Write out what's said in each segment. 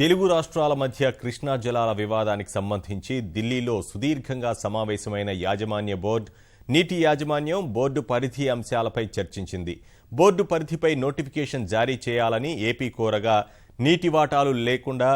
తెలుగు రాష్ట్రాల మధ్య కృష్ణా జలాల వివాదానికి సంబంధించి ఢిల్లీలో సుదీర్ఘంగా సమావేశమైన యాజమాన్య బోర్డు నీటి యాజమాన్యం బోర్డు పరిధి అంశాలపై చర్చించింది. బోర్డు పరిధిపై నోటిఫికేషన్ జారీ చేయాలని ఏపీ కోరగా నీటి వాటాలు లేకుండా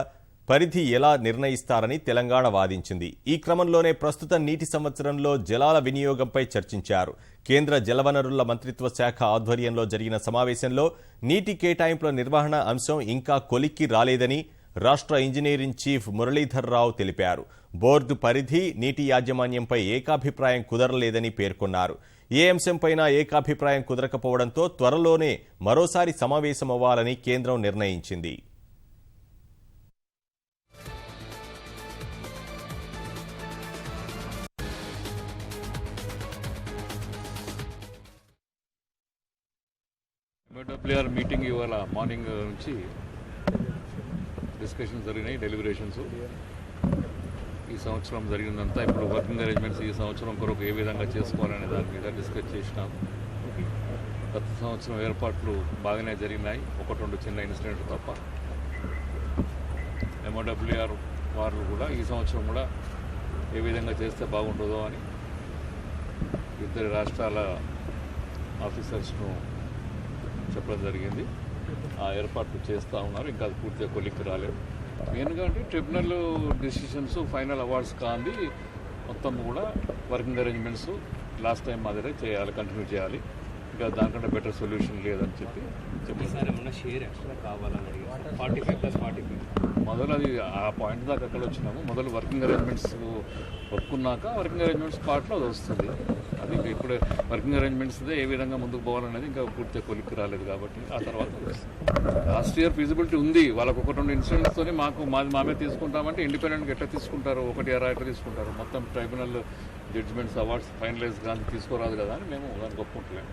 పరిధి ఎలా నిర్ణయిస్తారని తెలంగాణ వాదించింది. ఈ క్రమంలోనే ప్రస్తుత నీటి సంవత్సరంలో జలాల వినియోగంపై చర్చించారు. కేంద్ర జలవనరుల మంత్రిత్వ శాఖ ఆధ్వర్యంలో జరిగిన సమావేశంలో నీటి కేటాయింపుల నిర్వహణ అంశం ఇంకా కొలిక్కి రాలేదని రాష్ట్ర ఇంజనీరింగ్ చీఫ్ మురళీధర్ రావు తెలిపారు. బోర్డు పరిధి నీటి యాజమాన్యంపై ఏకాభిప్రాయం కుదరలేదని పేర్కొన్నారు. ఏ అంశంపైన ఏకాభిప్రాయం కుదరకపోవడంతో త్వరలోనే మరోసారి సమావేశమవ్వాలని కేంద్రం నిర్ణయించింది. మీటింగ్ ఇవాళ మార్నింగ్ నుంచి డిస్కషన్ జరిగినాయి డెలిబరేషన్స్ ఈ సంవత్సరం జరిగిందంతా ఇప్పుడు వర్కింగ్ అరేంజ్మెంట్స్ ఈ సంవత్సరం కొరకు ఏ విధంగా చేసుకోవాలనే దాని మీద డిస్కస్ చేసినాం. గత సంవత్సరం ఏర్పాట్లు బాగానే జరిగినాయి ఒకటి రెండు చిన్న ఇన్సిడెంట్ తప్ప. ఎంఓడబ్ల్యూఆర్ వారు కూడా ఈ సంవత్సరం కూడా ఏ విధంగా చేస్తే బాగుంటుందో అని ఇద్దరు రాష్ట్రాల ఆఫీసర్స్ను చెప్పడం జరిగింది. ఏర్పాట్లు చేస్తూ ఉన్నారు. ఇంకా అది పూర్తిగా కొలిక్కి రాలేదు. మెయిన్గా అంటే ట్రిబ్యునల్ డిసిషన్స్ ఫైనల్ అవార్డ్స్ కాంది మొత్తం కూడా వర్కింగ్ అరేంజ్మెంట్స్ లాస్ట్ టైం మాదిరే చేయాలి కంటిన్యూ చేయాలి. ఇంకా దానికంటే బెటర్ సొల్యూషన్ లేదని చెప్పి చెప్పారు. ఏమైనా షేర్ ఎక్స్ట్రా కావాలని ఫార్టీ ఫైవ్ మొదలు అది ఆ పాయింట్ దాకా అక్కడ వచ్చినాము. మొదలు వర్కింగ్ అరేంజ్మెంట్స్ ఒప్పుకున్నాక వర్కింగ్ అరేంజ్మెంట్స్ పార్ట్లో అది వస్తుంది. అది ఇప్పుడు వర్కింగ్ అరేంజ్మెంట్స్దే ఏ విధంగా ముందుకు పోవాలనేది ఇంకా పూర్తిగా కొలిక్కి రాలేదు కాబట్టి ఆ తర్వాత లాస్ట్ ఇయర్ ఫీజిబిలిటీ ఉంది. వాళ్ళకు ఒక రెండు ఇన్సిడెంట్స్తోనే మాకు మాది మామే తీసుకుంటామంటే ఇండిపెండెంట్గా ఎట్లా తీసుకుంటారు? ఒకటి ఎరా ఎట్లా తీసుకుంటారు? మొత్తం ట్రైబ్యునల్ జడ్జిమెంట్స్ అవార్డ్స్ ఫైనలైజ్ కానీ తీసుకోరాదు కదా అని మేము దానికి ఒప్పుకుంటలేము.